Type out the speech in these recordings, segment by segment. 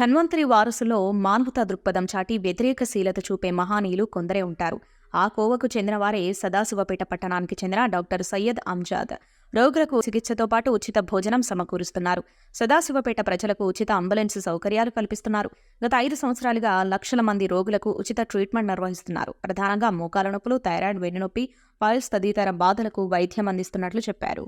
ధన్వంతరి వారసులో మానవతా దృక్పథం చాటి వ్యతిరేకశీలత చూపే మహానీయులు కొందరే ఉంటారు. ఆ కోవకు చెందినవారే సదాశివపేట పట్టణానికి చెందిన డాక్టర్ సయ్యద్ అంజాద్. రోగులకు చికిత్సతో పాటు ఉచిత భోజనం సమకూరుస్తున్నారు. సదాశివపేట ప్రజలకు ఉచిత అంబులెన్స్ సౌకర్యాలు కల్పిస్తున్నారు. గత ఐదు సంవత్సరాలుగా లక్షల మంది రోగులకు ఉచిత ట్రీట్మెంట్ నిర్వహిస్తున్నారు. ప్రధానంగా మోకాల నొప్పులు థైరాయిడ్ వెన్నునొప్పి పైల్స్ తదితర బాధలకు వైద్యం అందిస్తున్నట్లు చెప్పారు.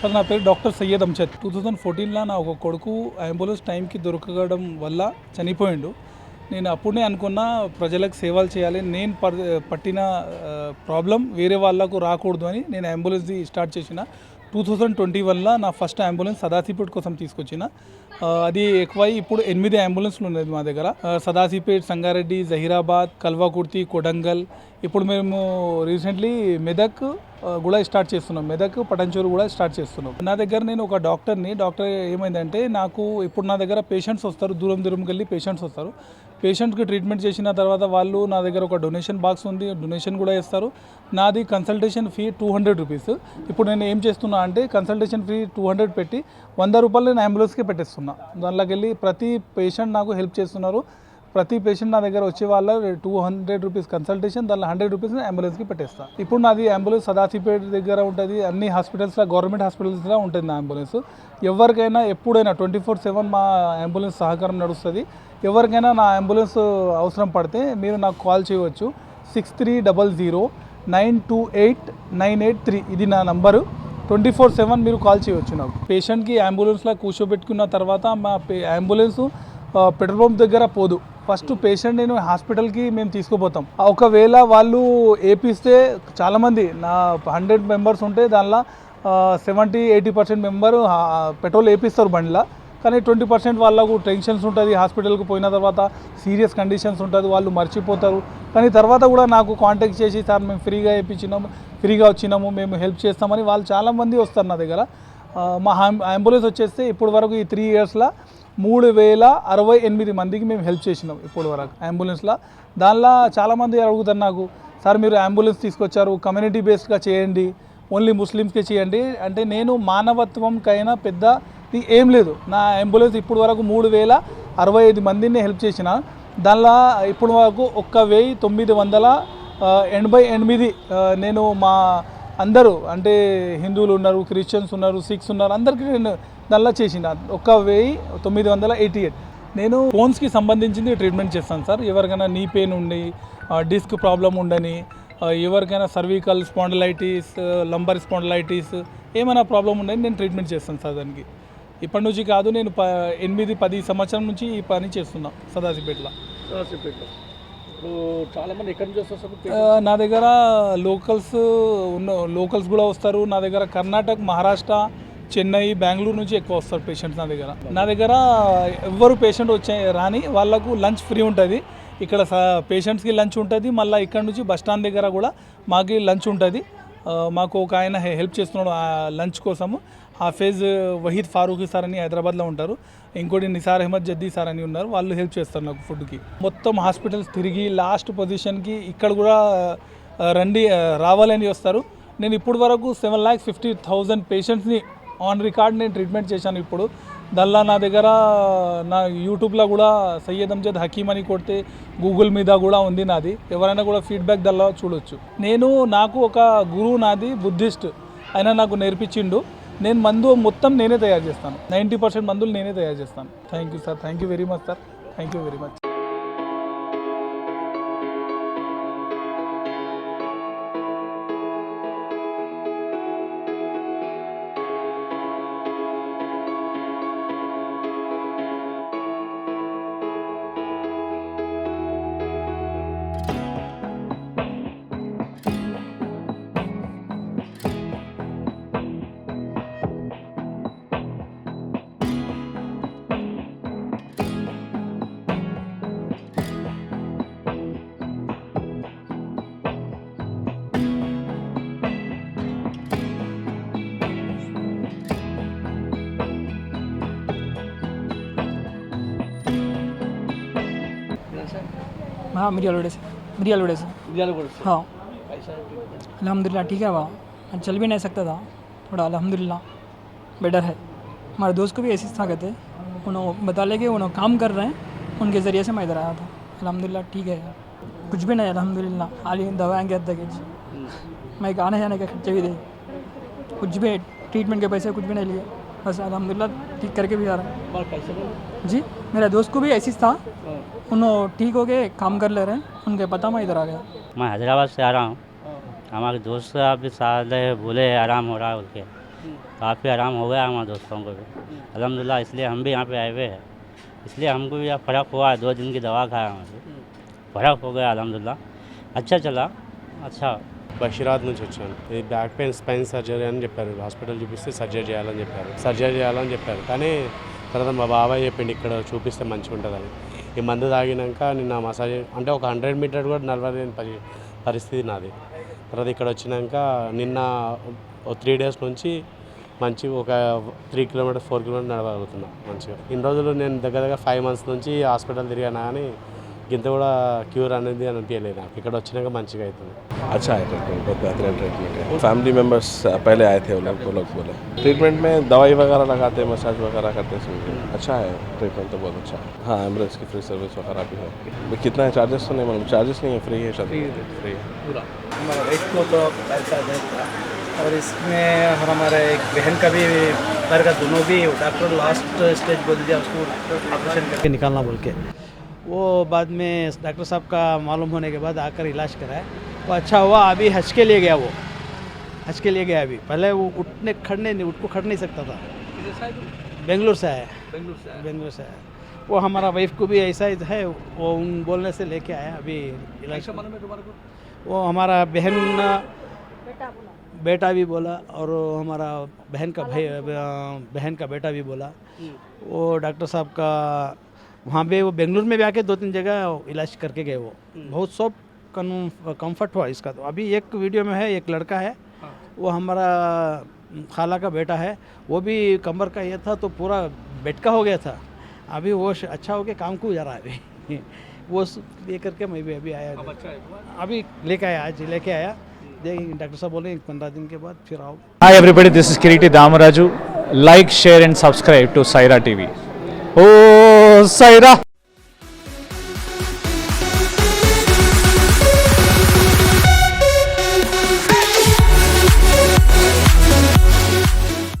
సార్ నా పేరు doctor Syed Anjad two thousand ఫోర్టీన్లో నా ఒక కొడుకు అంబులెన్స్ టైంకి దొరకడం వల్ల చనిపోయిండు. నేను అప్పుడే అనుకున్న ప్రజలకు సేవలు చేయాలి. నేను పట్టిన ప్రాబ్లం వేరే వాళ్ళకు రాకూడదు అని నేను అంబులెన్స్ది స్టార్ట్ చేసిన. టూ థౌజండ్ ట్వంటీ వల్ల నా ఫస్ట్ అంబులెన్స్ సదాసిపేట్ కోసం తీసుకొచ్చిన. అది ఎక్కువై ఇప్పుడు ఎనిమిది అంబులెన్స్లు ఉన్నాయి మా దగ్గర. సదాసిపేట్ సంగారెడ్డి జహీరాబాద్ కల్వాకుర్తి కొడంగల్. ఇప్పుడు మేము రీసెంట్లీ మెదక్ కూడా స్టార్ట్ చేస్తున్నాం. మెదక్ పటంచూరు కూడా స్టార్ట్ చేస్తున్నాం. నా దగ్గర నేను ఒక డాక్టర్ని. డాక్టర్ ఏమైందంటే నాకు ఇప్పుడు నా దగ్గర పేషెంట్స్ వస్తారు. దూరం దూరంకి వెళ్ళి పేషెంట్స్ వస్తారు. పేషెంట్కి ట్రీట్మెంట్ చేసిన తర్వాత వాళ్ళు నా దగ్గర ఒక డొనేషన్ బాక్స్ ఉంది డొనేషన్ కూడా ఇస్తారు. నాది consultation fee two hundred rupees. ఇప్పుడు నేను ఏం చేస్తున్నా అంటే కన్సల్టేషన్ ఫీ టూ హండ్రెడ్ పెట్టి వంద రూపాయలు నేను అంబులెన్స్కి పెట్టేస్తున్నా. దానిలోకి వెళ్ళి ప్రతి పేషెంట్ నాకు హెల్ప్ చేస్తున్నారు. ప్రతి పేషెంట్ నా దగ్గర వచ్చే వాళ్ళ టూ హండ్రెడ్ రూపీస్ కన్సల్టేషన్ దానిలో హండ్రెడ్ రూపీస్ అంబులెన్స్కి పెట్టేస్తాను ఇప్పుడు నాది అంబులెన్స్ సదాశివపేట దగ్గర ఉంటుంది అన్ని హాస్పిటల్స్లో గవర్నమెంట్ హాస్పిటల్స్లో ఉంటుంది నా అంబులెన్స్. ఎవరికైనా ఎప్పుడైనా ట్వంటీ ఫోర్ సెవెన్ మా అంబులెన్స్ సహకారం నడుస్తుంది. ఎవరికైనా నా అంబులెన్స్ అవసరం పడితే మీరు నాకు కాల్ చేయవచ్చు. Six three double zero nine two eight nine eight three. ఇది నా నంబరు. ట్వంటీ ఫోర్ సెవెన్ మీరు కాల్ చేయవచ్చు నాకు. పేషెంట్కి అంబులెన్స్లో కూర్చోబెట్టుకున్న తర్వాత మా పే- అంబులెన్స్ పెట్రోల్ పంప్ దగ్గర పోదు. ఫస్ట్ పేషెంట్ నేను హాస్పిటల్కి మేము తీసుకుపోతాం. ఒకవేళ వాళ్ళు ఏపిస్తే చాలామంది నా హండ్రెడ్ మెంబర్స్ ఉంటే దానిలో seventy eighty percent member petrol వేపిస్తారు బండిలో. కానీ ట్వంటీ పర్సెంట్ వాళ్ళకు టెన్షన్స్ ఉంటుంది హాస్పిటల్కి పోయిన తర్వాత సీరియస్ కండిషన్స్ ఉంటుంది వాళ్ళు మర్చిపోతారు. కానీ తర్వాత కూడా నాకు కాంటాక్ట్ చేసి సార్ మేము ఫ్రీగా వేయించినాము ఫ్రీగా వచ్చినాము మేము హెల్ప్ చేస్తామని వాళ్ళు చాలామంది వస్తారు నా దగ్గర. మా అంబులెన్స్ వచ్చేస్తే ఇప్పటి వరకు ఈ త్రీ ఇయర్స్లో మూడు వేల అరవై ఎనిమిది మందికి మేము హెల్ప్ చేసినాం ఇప్పటి వరకు అంబులెన్స్లో. దానిలో చాలామంది అడుగుతారు నాకు సార్ మీరు అంబులెన్స్ తీసుకొచ్చారు కమ్యూనిటీ బేస్డ్గా చేయండి ఓన్లీ ముస్లిమ్స్కే చేయండి. అంటే నేను మానవత్వంకైనా పెద్ద ఏం లేదు. నా అంబులెన్స్ ఇప్పుడు వరకు మూడు వేల అరవై ఐదు మందిని హెల్ప్ చేసిన. దానిలో ఇప్పుడు వరకు ఒక్క వెయ్యి తొమ్మిది వందల ఎనభై ఎనిమిది నేను మా అందరూ అంటే హిందువులు ఉన్నారు క్రిస్టియన్స్ ఉన్నారు సిక్స్ ఉన్నారు అందరికీ నేను దానిలో చేసిన. ఒక్క వెయ్యి తొమ్మిది వందల ఎయిటీ ఎయిట్. నేను ఫోన్స్కి సంబంధించింది ట్రీట్మెంట్ చేస్తాను సార్. ఎవరికైనా నీ పెయిన్ ఉండి డిస్క్ ప్రాబ్లం ఉండని ఎవరికైనా సర్వికల్ స్పాండలైటిస్ లంబర్ స్పాండలైటిస్ ఏమైనా ప్రాబ్లం ఉండని నేను ట్రీట్మెంట్ చేస్తాను సార్ దానికి. ఇప్పటి నుంచి కాదు నేను ప ఎనిమిది పది సంవత్సరం నుంచి ఈ పని చేస్తున్నా సదాశివపేటలో రాసిపేటలో ఇప్పుడు చాలా మంది ఎక్కడి నుంచి వస్తారు నా దగ్గర లోకల్స్ ఉన్న లోకల్స్ కూడా వస్తారు. నా దగ్గర కర్ణాటక మహారాష్ట్ర చెన్నై బెంగళూరు నుంచి ఎక్కువ వస్తారు పేషెంట్స్ నా దగ్గర. నా దగ్గర ఎవరు పేషెంట్ వచ్చే రాని వాళ్ళకు లంచ్ ఫ్రీ ఉంటుంది. ఇక్కడ పేషెంట్స్కి లంచ్ ఉంటుంది. మళ్ళీ ఇక్కడ నుంచి బస్ స్టాండ్ దగ్గర కూడా మాకు లంచ్ ఉంటుంది. మాకు ఒక ఆయన హెల్ప్ చేస్తున్నాడు ఆ లంచ్ కోసము. హాఫేజ్ వహీద్ ఫారూఖీ సార్ అని హైదరాబాద్లో ఉంటారు. ఇంకోటి నిసార్ అహ్మద్ జద్దీ సార్ అని ఉన్నారు. వాళ్ళు హెల్ప్ చేస్తారు నాకు ఫుడ్కి మొత్తం హాస్పిటల్స్ తిరిగి లాస్ట్ పొజిషన్కి ఇక్కడ కూడా రండి రావాలని వస్తారు. నేను ఇప్పుడు వరకు సెవెన్ ల్యాక్స్ ఫిఫ్టీ థౌజండ్ పేషెంట్స్ని ఆన్ రికార్డ్ నేను ట్రీట్మెంట్ చేశాను ఇప్పుడు. దానిలో నా దగ్గర నా యూట్యూబ్లో కూడా సయ్యద్ అంజద్ హకీమ్ అని కొడితే గూగుల్ మీద కూడా ఉంది నాది. ఎవరైనా కూడా ఫీడ్బ్యాక్ దానిలో చూడొచ్చు. నేను నాకు ఒక గురువు నాది బుద్ధిస్ట్. ఆయన నాకు నేర్పించిండు. నేను మందు మొత్తం నేనే తయారు చేస్తాను. నైంటీ పర్సెంట్ మందులు నేనే తయారు చేస్తాను. Thank you sir. Thank you very much sir. Thank you very much. हाँ मेरी से मेरी से। मिर्जापुर से? हाँ। अलहमदिल्ला ठीक है वहाँ। चल भी नहीं सकता था। थोड़ा अलहमदिल्ला बेटर है। हमारे दोस्त को भी ऐसी ताकत है। उन्होंने बता ले कि उन्होंने काम कर रहे हैं। उनके ज़रिए से मैं इधर आया था। अलहमदिल्ला ठीक है। कुछ भी नहीं अलहमदिल्ला आली दवाएँ हद तक। हम्म। मैं एक आने जाने के खर्चे भी दे। कुछ भी ट्रीटमेंट के पैसे कुछ भी नहीं लिए। बस अलहमदिल्ला ठीक करके भी आ रहा बाल कैसे बोल है जी मेरे दोस्त को भी ऐसी था। उन्होंने ठीक हो गए काम कर ले रहे हैं। उनके पता मैं इधर आ गया। मैं हैदराबाद से आ रहा हूँ। हमारे दोस्त आप भी साथ है बोले आराम हो रहा है बोल के काफ़ी आराम हो गया हमारे दोस्तों को भी। अलहमदिल्ला इसलिए हम भी यहाँ पे आए हुए हैं। इसलिए हमको भी अब फ़र्क हुआ है दो दिन की दवा खाया हमें फ़र्क हो गया अलहमदिल्ला अच्छा चला। अच्छा। బషీరాబాద్ నుంచి వచ్చాను. ఈ బ్యాక్ పెయిన్ స్పైన్ సర్జరీ అని చెప్పారు. హాస్పిటల్ చూపిస్తే సర్జరీ చేయాలని చెప్పారు. సర్జరీ చేయాలని చెప్పారు. కానీ తర్వాత మా బాబాయ్ చెప్పిండు ఇక్కడ చూపిస్తే మంచిగా ఉంటుందని ఈ మందు తాగినాక నిన్న మసాజ్ అంటే ఒక హండ్రెడ్ మీటర్ కూడా నడవలేని పరి పరిస్థితి నాది. తర్వాత ఇక్కడ వచ్చినాక నిన్న త్రీ డేస్ నుంచి మంచి ఒక త్రీ కిలోమీటర్ ఫోర్ కిలోమీటర్ నడవగలుగుతున్నా మంచిగా. ఇన్ని రోజులు నేను దగ్గర దగ్గర ఫైవ్ మంత్స్ నుంచి హాస్పిటల్ తిరిగాను కానీ ఇంత కూడా క్యూర్ అనేది అనిపించలేదు నాకు ఇక్కడ వచ్చినాక మంచిగా అవుతుంది अच्छा है ट्रीटमेंट बहुत बेहतरीन ट्रीटमेंट है फैमिली मेम्बर्स पहले आए थे वो लोग वो लोग बोले ट्रीटमेंट में दवाई वगैरह लगाते हैं मसाज वगैरह करते हैं सुन अच्छा है ट्रीटमेंट तो बहुत अच्छा है हाँ एम्बुलेंस की फ्री सर्विस वगैरह भी है भी कितना है चार्जेस तो नहीं मालूम चार्जेस नहीं है फ्री है शायद फ्री है हमारा वाइफ को तो पैसा देता और इसमें और हमारे एक बहन का भी पैर का दोनों भी डॉक्टर लास्ट स्टेज बोल दिया उसको ऑपरेशन करके निकालना बोल के वो बाद में डॉक्टर साहब का मालूम होने के बाद आकर इलाज कराया। वो अच्छा हुआ अभी हज के लिए गया वो। हज के लिए गया अभी। पहले वो उठने खड़ने नहीं उठ को खड़ नहीं सकता था। बेंगलोर से आया। बेंगलोर से बेंगलोर से आया। वो हमारा वाइफ को भी ऐसा ही है वो उन बोलने से लेके आया अभी इलाज वो हमारा बहन बेटा भी बोला और हमारा बहन का भाई बहन का बेटा भी बोला। वो डॉक्टर साहब का वहाँ पे वो बेंगलुरु में भी आके दो तीन जगह इलाज करके गए वो। बहुत सब कंफर्ट हुआ इसका तो। अभी एक वीडियो में है एक लड़का है वो हमारा खाला का बेटा है। वो भी कमर का ये था तो पूरा बेड का हो गया था। अभी वो अच्छा हो के काम को जा रहा है अभी। वो ये करके मैं भी अभी आया। अभी लेके आया आज लेके आया। देखेंगे डॉक्टर साहब बोले पंद्रह दिन के बाद फिर आओ। Hi everybody, this is Kiriti Damaraju. Like, share and subscribe to Saira TV. Oh, হোসাইরা